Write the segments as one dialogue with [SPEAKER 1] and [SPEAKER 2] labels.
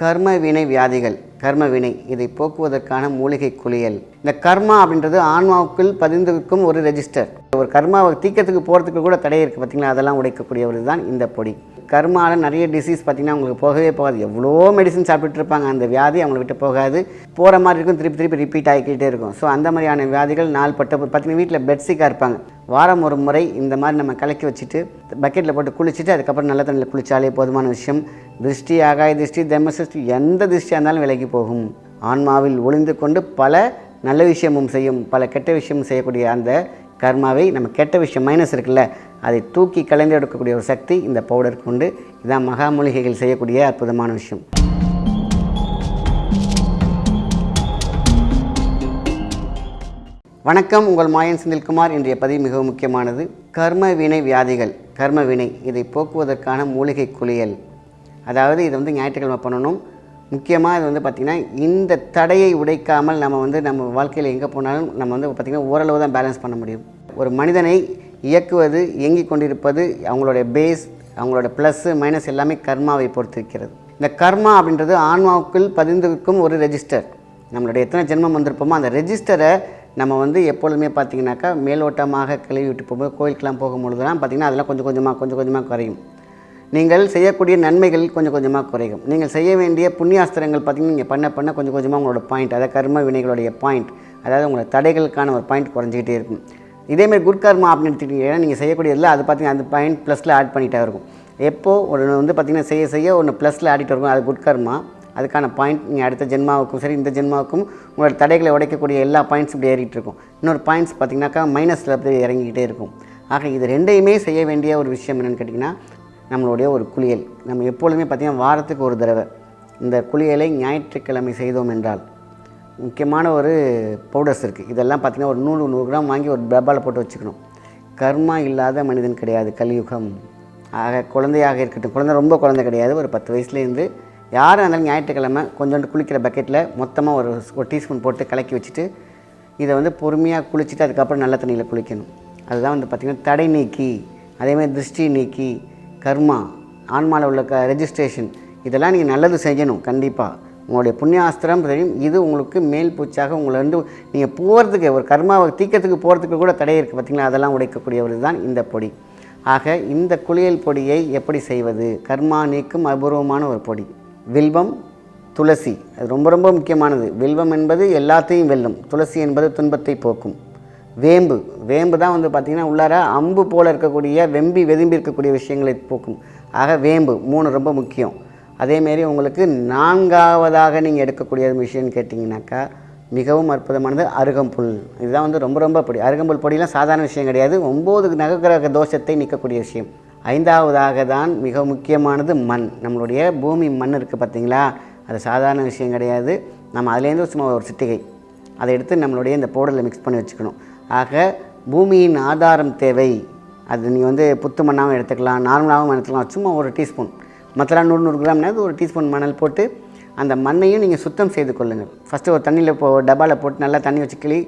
[SPEAKER 1] கர்ம வினை வியாதிகள் கர்ம வினை இதை போக்குவதற்கான மூலிகை குளியல் இந்த கர்மா அப்படின்றது ஆன்மாவுக்குள் பதிந்திருக்கும் ஒரு ரெஜிஸ்டர் ஒரு கர்மாவை தீக்கத்துக்கு போகிறதுக்கு கூட தடை இருக்குது பார்த்திங்களா அதெல்லாம் ஒரு தான் இந்த பொடி கர்மாவில் நிறைய டிசீஸ் பார்த்திங்கன்னா அவங்களுக்கு போகவே போகாது எவ்வளோ மெடிசன் சாப்பிட்டுருப்பாங்க அந்த வியாதி அவங்கள விட்டு போகாது போகிற மாதிரி இருக்கும் திருப்பி திருப்பி ரிப்பீட் ஆகிக்கிட்டே இருக்கும் ஸோ அந்த மாதிரியான வியாதிகள் நாள் பட்ட பார்த்திங்கன்னா வீட்டில் பெட்ஸிக்காக இருப்பாங்க வாரம் ஒரு முறை இந்த மாதிரி நம்ம கலக்கி வச்சுட்டு பக்கெட்டில் போட்டு குளிச்சுட்டு அதுக்கப்புறம் நல்ல தண்ணியில் குளித்தாலே போதுமான விஷயம் திருஷ்டி ஆகாய திருஷ்டி தர்ம எந்த திருஷ்டியாக இருந்தாலும் விலகி போகும் ஆன்மாவில் ஒளிந்து கொண்டு பல நல்ல விஷயமும் செய்யும் பல கெட்ட விஷயமும் செய்யக்கூடிய அந்த கர்மாவை நம்ம கெட்ட விஷயம் மைனஸ் இருக்குல்ல அதை தூக்கி கலந்து எடுக்கக்கூடிய ஒரு சக்தி இந்த பவுடருக்கு உண்டு இதான் மகாமூலிகைகள் செய்யக்கூடிய அற்புதமான விஷயம் வணக்கம் உங்கள் மாயன் செந்தில்குமார் இன்றைய பதிவு மிகவும் முக்கியமானது கர்ம வினை வியாதிகள் கர்ம வினை இதை போக்குவதற்கான மூலிகை குளியல் அதாவது இது வந்து ஞாயிற்றுக்கிழமை பண்ணணும் முக்கியமாக இது வந்து பார்த்திங்கன்னா இந்த தடையை உடைக்காமல் நம்ம வந்து நம்ம வாழ்க்கையில் எங்கே போனாலும் நம்ம வந்து பார்த்திங்கன்னா ஓரளவு தான் பேலன்ஸ் பண்ண முடியும் ஒரு மனிதனை இயக்குவது இயங்கிக் கொண்டிருப்பது அவங்களுடைய பேஸ் அவங்களோட ப்ளஸ்ஸு மைனஸ் எல்லாமே கர்மாவை பொறுத்திருக்கிறது இந்த கர்மா அப்படின்றது ஆன்மாவுக்குள் பதிந்திருக்கும் ஒரு ரெஜிஸ்டர் நம்மளுடைய எத்தனை ஜென்மம் வந்திருப்போமோ அந்த ரெஜிஸ்டரை நம்ம வந்து எப்பொழுதுமே பார்த்திங்கனாக்கா மேலோட்டமாக கழுவி விட்டு போகும்போது கோயிலுக்கெலாம் போகும்பொழுதுலாம் பார்த்திங்கன்னா அதெல்லாம் கொஞ்சம் கொஞ்சமாக கொஞ்சம் கொஞ்சமாக குறையும் நீங்கள் செய்யக்கூடிய நன்மைகள் கொஞ்சம் கொஞ்சமாக குறையும் நீங்கள் செய்ய வேண்டிய புண்ணியாஸ்திரங்கள் பார்த்திங்கன்னா நீங்கள் பண்ண பண்ண கொஞ்சம் கொஞ்சமாக உங்களோட பாயிண்ட் அதாவது கர்ம வினைகளுடைய பாயிண்ட் அதாவது உங்களோட தடைகளுக்கான ஒரு பாயிண்ட் குறைஞ்சிக்கிட்டே இருக்கும் இதேமாரி குட் கர்மா அப்படின்னு எடுத்துக்கிட்டீங்கன்னா நீங்கள் செய்யக்கூடியதில் அது பார்த்தீங்கன்னா அந்த பாயிண்ட் ப்ளஸில் ஆட் பண்ணிகிட்டே இருக்கும் எப்போது ஒன்று வந்து பார்த்திங்கன்னா செய்ய செய்ய ஒன்று ப்ளஸில் ஆடிட்டு இருக்கும் அது குட் கர்மா அதுக்கான பாயிண்ட் நீங்கள் அடுத்த ஜென்மாவுக்கும் சரி இந்த ஜென்மாவுக்கும் உங்களோட தடைகளை உடைக்கக்கூடிய எல்லா பாயிண்ட்ஸும் இப்படி ஏறிட்டு இருக்கும் இன்னொரு பாயிண்ட்ஸ் பார்த்திங்கனாக்கா மைனஸில் அப்படி இறங்கிக்கிட்டே இருக்கும் ஆக இது ரெண்டையுமே செய்ய வேண்டிய ஒரு விஷயம் என்னென்னு கேட்டிங்கன்னா நம்மளுடைய ஒரு குளியல் நம்ம எப்பொழுதுமே பார்த்திங்கன்னா வாரத்துக்கு ஒரு தடவை இந்த குளியலை ஞாயிற்றுக்கிழமை செய்தோம் என்றால் முக்கியமான ஒரு பவுடர்ஸ் இருக்குது இதெல்லாம் பார்த்திங்கன்னா ஒரு நூறு நூறு கிராம் வாங்கி ஒரு பிரபாவில் போட்டு வச்சுக்கணும் கர்மா இல்லாத மனிதன் கிடையாது கலியுகம் ஆக குழந்தையாக இருக்கட்டும் குழந்தை ரொம்ப குழந்தை கிடையாது ஒரு பத்து வயசுலேருந்து யார் இருந்தாலும் ஞாயிற்றுக்கிழமை கொஞ்சோண்டு குளிக்கிற பக்கெட்டில் மொத்தமாக ஒரு ஒரு டீஸ்பூன் போட்டு கலக்கி வச்சுட்டு இதை வந்து பொறுமையாக குளிச்சுட்டு அதுக்கப்புறம் நல்ல தண்ணியில் குளிக்கணும் அதுதான் வந்து பார்த்திங்கன்னா தடை நீக்கி அதேமாதிரி திருஷ்டி நீக்கி கர்மா ஆன்மாவில் உள்ள க ரெஜிஸ்ட்ரேஷன் இதெல்லாம் நீங்கள் நல்லது செய்யணும் கண்டிப்பாக உங்களுடைய புண்ணியாஸ்திரம் தெரியும் இது உங்களுக்கு மேல் பூச்சாக உங்களை வந்து நீங்கள் போகிறதுக்கு ஒரு கர்மாவை தீக்கத்துக்கு போகிறதுக்கு கூட தடை இருக்குது பார்த்திங்களா அதெல்லாம் உடைக்கக்கூடிய ஒரு தான் இந்த பொடி ஆக இந்த குளியல் பொடியை எப்படி செய்வது கர்மா நீக்கும் அபூர்வமான ஒரு பொடி வில்வம் துளசி அது ரொம்ப ரொம்ப முக்கியமானது வில்வம் என்பது எல்லாத்தையும் வெல்லும் துளசி என்பது துன்பத்தை போக்கும் வேம்பு வேம்பு தான் வந்து பார்த்திங்கன்னா உள்ளார அம்பு போல் இருக்கக்கூடிய வெம்பி வெதும்பி இருக்கக்கூடிய விஷயங்களை போக்கும் ஆக வேம்பு மூணு ரொம்ப முக்கியம் அதேமாரி உங்களுக்கு நான்காவதாக நீங்கள் எடுக்கக்கூடிய மிஷின் கேட்டிங்கனாக்கா மிகவும் அற்புதமானது அருகம்புல் இதுதான் வந்து ரொம்ப ரொம்ப பிடி அருகம்புல் பொடியெலாம் சாதாரண விஷயம் கிடையாது ஒம்பது நகக்கிரக தோஷத்தை நிற்கக்கூடிய விஷயம் ஐந்தாவதாக தான் மிக முக்கியமானது மண் நம்மளுடைய பூமி மண் இருக்குது பார்த்திங்களா அது சாதாரண விஷயம் கிடையாது நம்ம அதுலேருந்து சும்மா ஒரு சிட்டிகை அதை எடுத்து நம்மளுடைய இந்த பவுடரில் மிக்ஸ் பண்ணி வச்சுக்கணும் ஆக பூமியின் ஆதாரம் தேவை அது நீங்கள் வந்து புத்து மண்ணாகவும் எடுத்துக்கலாம் நார்மலாகவும் எடுத்துக்கலாம் சும்மா ஒரு டீஸ்பூன் மற்றலாம் நூறு நூறு கிராம்னாது ஒரு டீஸ்பூன் மணல் போட்டு அந்த மண்ணையும் நீங்கள் சுத்தம் செய்து கொள்ளுங்கள் ஃபஸ்ட்டு ஒரு தண்ணியில் இப்போ டப்பாவில் போட்டு நல்லா தண்ணி வச்சு கிளி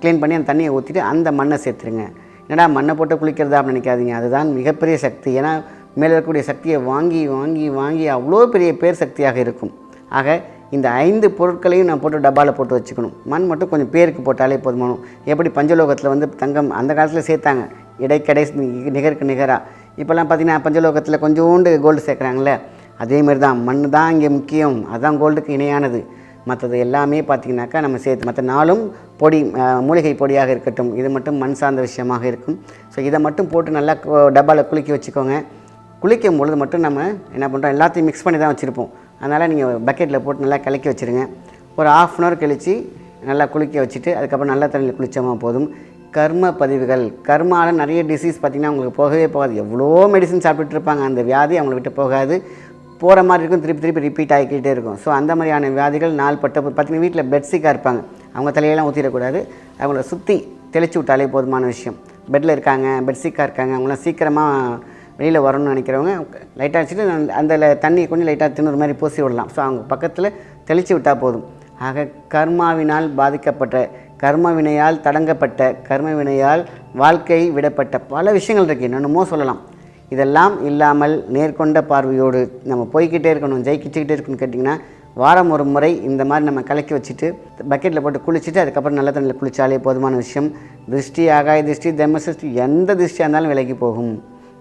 [SPEAKER 1] க்ளீன் பண்ணி அந்த தண்ணியை ஊற்றிட்டு அந்த மண்ணை சேர்த்துருங்க என்னடா மண்ணை போட்டு குளிக்கிறதா அப்படின்னு நினைக்காதீங்க அதுதான் மிகப்பெரிய சக்தி ஏன்னா மேலே இருக்கக்கூடிய சக்தியை வாங்கி வாங்கி வாங்கி அவ்வளோ பெரிய பேர் சக்தியாக இருக்கும் ஆக இந்த ஐந்து பொருட்களையும் நான் போட்டு டப்பாவில் போட்டு வச்சுக்கணும் மண் மட்டும் கொஞ்சம் பேருக்கு போட்டாலே போதுமானும் எப்படி பஞ்சலோகத்தில் வந்து தங்கம் அந்த காலத்தில் சேர்த்தாங்க இடைக்கடை நிகருக்கு நிகராக இப்போல்லாம் பார்த்தீங்கன்னா பஞ்சலோகத்தில் கொஞ்சோண்டு கோல்டு சேர்க்குறாங்களே மாதிரி தான் மண் தான் இங்கே முக்கியம் அதுதான் கோல்டுக்கு இணையானது மற்றது எல்லாமே பார்த்திங்கனாக்கா நம்ம சேர்த்து மற்ற நாளும் பொடி மூலிகை பொடியாக இருக்கட்டும் இது மட்டும் மண் சார்ந்த விஷயமாக இருக்கும் ஸோ இதை மட்டும் போட்டு நல்லா டப்பாவில் குளிக்க வச்சுக்கோங்க குளிக்கும் பொழுது மட்டும் நம்ம என்ன பண்ணுறோம் எல்லாத்தையும் மிக்ஸ் பண்ணி தான் வச்சுருப்போம் அதனால் நீங்கள் பக்கெட்டில் போட்டு நல்லா கலக்கி வச்சுருங்க ஒரு ஆஃப் அன் ஹவர் கழித்து நல்லா குளிக்க வச்சுட்டு அதுக்கப்புறம் நல்ல தண்ணியில் குளித்தோமா போதும் கர்ம பதிவுகள் கர்மாவில் நிறைய டிசீஸ் பார்த்திங்கன்னா அவங்களுக்கு போகவே போகாது எவ்வளோ மெடிசன் சாப்பிட்டுருப்பாங்க அந்த வியாதி அவங்கள விட்டு போகாது போகிற மாதிரி இருக்கும் திருப்பி திருப்பி ரிப்பீட் ஆகிக்கிட்டே இருக்கும் ஸோ அந்த மாதிரியான வியாதிகள் நாள் பட்ட பார்த்திங்கன்னா வீட்டில் பெட்ஸிக்காக இருப்பாங்க அவங்க தலையெல்லாம் ஊற்றிடக்கூடாது அவங்கள சுற்றி தெளித்து விட்டாலே போதுமான விஷயம் பெட்டில் இருக்காங்க பெட்ஷீட்டாக இருக்காங்க அவங்களாம் சீக்கிரமாக வெளியில் வரணும்னு நினைக்கிறவங்க லைட்டாக வச்சுட்டு அந்த தண்ணி கொஞ்சம் லைட்டாக தின்னுற மாதிரி பூசி விடலாம் ஸோ அவங்க பக்கத்தில் தெளித்து விட்டால் போதும் ஆக கர்மாவினால் பாதிக்கப்பட்ட கர்மவினையால் தடங்கப்பட்ட கர்மவினையால் வாழ்க்கை விடப்பட்ட பல விஷயங்கள் இருக்குது என்னென்னமோ சொல்லலாம் இதெல்லாம் இல்லாமல் நேர்கொண்ட பார்வையோடு நம்ம போய்கிட்டே இருக்கணும் ஜெயிக்கிச்சுக்கிட்டே இருக்கணும்னு கேட்டிங்கன்னா வாரம் ஒரு முறை இந்த மாதிரி நம்ம கலக்கி வச்சுட்டு பக்கெட்டில் போட்டு குளிச்சுட்டு அதுக்கப்புறம் நல்ல தண்ணியில் குளித்தாலே போதுமான விஷயம் திருஷ்டி ஆகாய திருஷ்டி தர்ம சிருஷ்டி எந்த திருஷ்டியாக இருந்தாலும் விலகி போகும்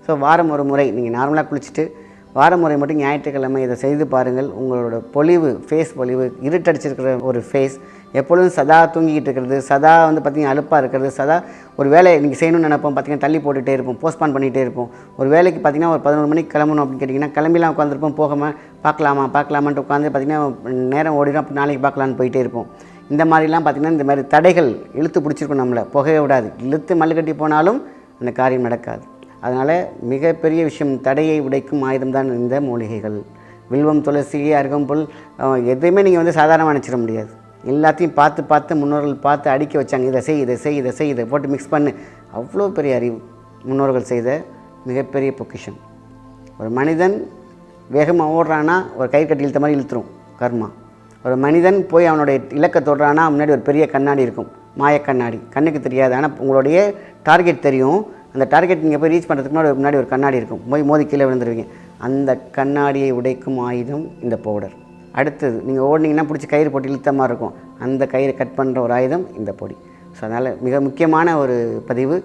[SPEAKER 1] ஸோ வாரம் ஒரு முறை நீங்கள் நார்மலாக குளிச்சுட்டு வாரம் முறை மட்டும் ஞாயிற்றுக்கிழமை இதை செய்து பாருங்கள் உங்களோட பொலிவு ஃபேஸ் பொலிவு இருட்டடிச்சிருக்கிற ஒரு ஃபேஸ் எப்பொழுதும் சதா தூங்கிக்கிட்டு இருக்கிறது சதா வந்து பார்த்திங்கன்னா அழுப்பாக இருக்கிறது சதா ஒரு வேலை இன்றைக்கி செய்யணும்னு நினப்போம் பார்த்திங்கன்னா தள்ளி போட்டுகிட்டே இருப்போம் போஸ்ட்பான் பண்ணிகிட்டே இருப்போம் ஒரு வேலைக்கு பார்த்திங்கன்னா ஒரு பதினொரு மணிக்கு கிளம்பணும் அப்படின்னு கேட்டிங்கன்னா கிளம்பிலாம் உட்காந்துருப்போம் போகாமல் பார்க்கலாமா பார்க்கலாமான்ட்டு உட்காந்து பார்த்திங்கன்னா நேரம் ஓடிடும் அப்படி நாளைக்கு பார்க்கலான்னு போயிட்டே இருப்போம் இந்த மாதிரிலாம் பார்த்திங்கன்னா இந்த மாதிரி தடைகள் இழுத்து பிடிச்சிருக்கும் நம்மளை புகைய விடாது இழுத்து மல்லுக்கட்டி போனாலும் அந்த காரியம் நடக்காது அதனால் மிகப்பெரிய விஷயம் தடையை உடைக்கும் ஆயுதம் தான் இந்த மூலிகைகள் வில்வம் துளசி அருகம்புல் எதுவுமே நீங்கள் வந்து சாதாரணமாக நினச்சிட முடியாது எல்லாத்தையும் பார்த்து பார்த்து முன்னோர்கள் பார்த்து அடிக்க வச்சாங்க இதை செய் இதை செய் இதை செய் இதை போட்டு மிக்ஸ் பண்ணு அவ்வளோ பெரிய அறிவு முன்னோர்கள் செய்த மிகப்பெரிய பொக்கிஷன் ஒரு மனிதன் வேகமாக ஓடுறான்னா ஒரு கை கட்டி இழுத்த மாதிரி இழுத்துரும் கர்மா ஒரு மனிதன் போய் அவனுடைய இலக்கை தொடுறான்னா முன்னாடி ஒரு பெரிய கண்ணாடி இருக்கும் மாய கண்ணாடி கண்ணுக்கு தெரியாது ஆனால் உங்களுடைய டார்கெட் தெரியும் அந்த டார்கெட் நீங்கள் போய் ரீச் பண்ணுறதுக்கு முன்னாடி முன்னாடி ஒரு கண்ணாடி இருக்கும் போய் மோதி கீழே விழுந்துருவீங்க அந்த கண்ணாடியை உடைக்கும் ஆயுதம் இந்த பவுடர் அடுத்தது நீங்கள் ஓடினீங்கன்னா பிடிச்சி கயிறு போட்டு இழுத்த இருக்கும் அந்த கயிறு கட் பண்ணுற ஒரு ஆயுதம் இந்த பொடி ஸோ அதனால் மிக முக்கியமான ஒரு பதிவு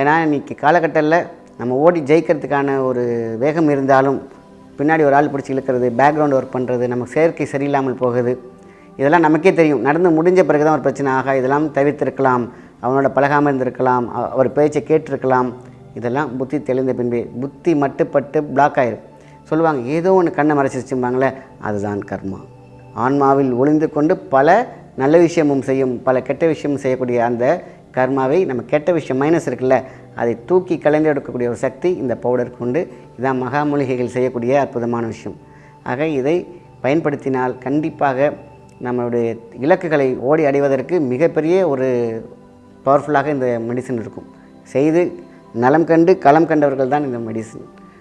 [SPEAKER 1] ஏன்னா இன்றைக்கி காலகட்டத்தில் நம்ம ஓடி ஜெயிக்கிறதுக்கான ஒரு வேகம் இருந்தாலும் பின்னாடி ஒரு ஆள் பிடிச்சி இழுக்கிறது பேக்ரவுண்ட் ஒர்க் பண்ணுறது நமக்கு செயற்கை சரியில்லாமல் போகுது இதெல்லாம் நமக்கே தெரியும் நடந்து முடிஞ்ச பிறகு தான் ஒரு பிரச்சனை ஆகா இதெல்லாம் தவிர்த்திருக்கலாம் அவனோட பழகாமல் இருந்திருக்கலாம் அவர் பேச்சை கேட்டிருக்கலாம் இதெல்லாம் புத்தி தெளிந்த பின்பே புத்தி மட்டுப்பட்டு பிளாக் ஆகிருக்கும் சொல்லுவாங்க ஏதோ ஒன்று கண்ணை மறைச்சிருச்சும்பாங்களே அதுதான் கர்மா ஆன்மாவில் ஒளிந்து கொண்டு பல நல்ல விஷயமும் செய்யும் பல கெட்ட விஷயமும் செய்யக்கூடிய அந்த கர்மாவை நம்ம கெட்ட விஷயம் மைனஸ் இருக்குல்ல அதை தூக்கி கலைந்து எடுக்கக்கூடிய ஒரு சக்தி இந்த பவுடருக்கு கொண்டு இதான் மகா மூலிகைகள் செய்யக்கூடிய அற்புதமான விஷயம் ஆக இதை பயன்படுத்தினால் கண்டிப்பாக நம்மளுடைய இலக்குகளை ஓடி அடைவதற்கு மிகப்பெரிய ஒரு பவர்ஃபுல்லாக இந்த மெடிசன் இருக்கும் செய்து நலம் கண்டு களம் கண்டவர்கள் தான் இந்த மெடிசன்